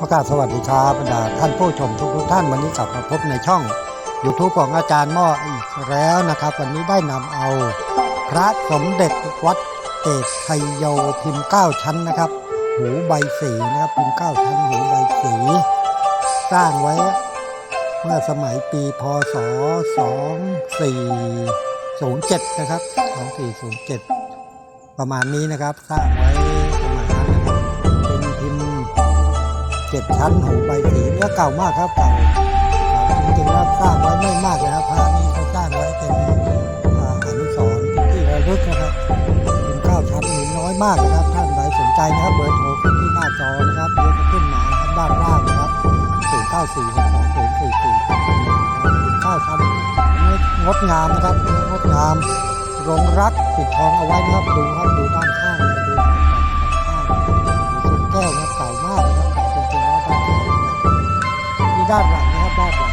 ประกาศสวัสดีครับบรรดาท่านผู้ชมทุกทุกๆท่านวันนี้กลับมาพบในช่อง YouTube ของอาจารย์ม้ออีกแล้วนะครับ วันนี้ได้นำเอา พระสมเด็จวัดเกตชัยโยพิมพ์เก้าชั้นนะครับ หูใบสีนะครับพิมพ์เก้าชั้นหูใบสี สร้างไว้เมื่อสมัยปีพศ 2407 นะครับ 2407 ประมาณนี้นะครับ สร้างไว้ จ็ดชั้นหูใบสีเนื้อเก่ามากครับเก่าจริงๆแล้วสร้างไว้ไม่มากนะครับพระนี้เขาสร้างไว้เป็นอนุสรณ์ที่ระลึกนะครับเป็นเก้าชั้นมีน้อยมากนะครับ ท่านใดสนใจนะครับเบอร์โทรขึ้นที่หน้าจอนะครับเดี๋ยวจะขึ้นมาครับด้านล่างนะครับ0 9 4 6 2 0 4 4เป็นย์สี่สี่เก้าชั้นงดงามนะครับงดงามรงรักปิดทองเอาไว้นะครับดูครับ ด้านหลังนะครับด้านหลัง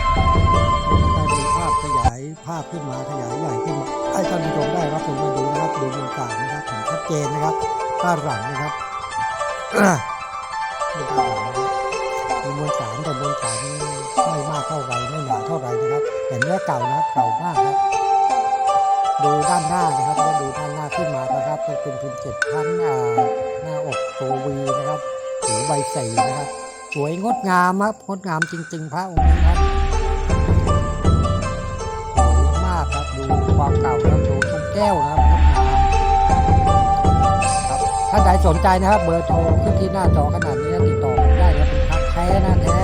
ได้มีภาพขยายภาพขึ้นมาขยายใหญ่ขึ้นมาให้ท่านผู้ชมได้รับชมกันดูนะครับดูบนกลางนะครับเห็นชัดเจนนะครับด้านหลังนะครับดูด้านหลังนะครับมีมวลสารแต่มวลสารไม่มากเท่าไหรไม่หนาเท่าไหรนะครับแต่เนื้อเก่านะเก่ามากครับดูด้านหน้านะครับแล้วดูด้านหน้าขึ้นมานะครับเป็นพิมพ์เจ็ดชั้นหน้าอกตัววีนะครับหูใบสีนะครับ สวยงดงามครับงดงามจริง ๆ พระองค์นี้ครับสวยมากครับดูความเก่าครับดูทุกแก้วนะครับงดงามครับถ้าใครสนใจนะครับ เบอร์โทรขึ้นที่หน้าจอขนาดนี้ติดต่อได้ครับเป็นพักแท้นะแท้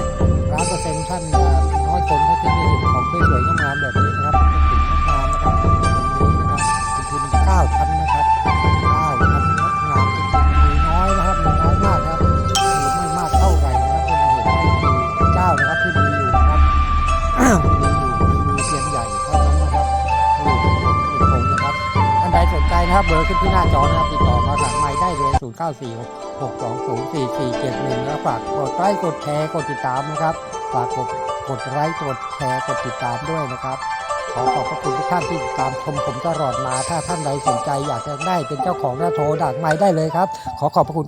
นะครับเบอร์ขึ้นที่หน้าจอนะครับติดต่อมาหลังไม้ได้เลย0946204471นะฝากกดไลค์กดแชร์กดติดตามนะครับ ฝากกดกดไลค์กดแชร์กดติดตามด้วยนะครับ ขอขอบพระคุณทุกท่านที่ติดตามชมผมตลอดมา ถ้าท่านใดสนใจอยากจะได้เป็นเจ้าของหน้าโทรดักไม้ได้เลยครับ ขอขอบพระคุณทุก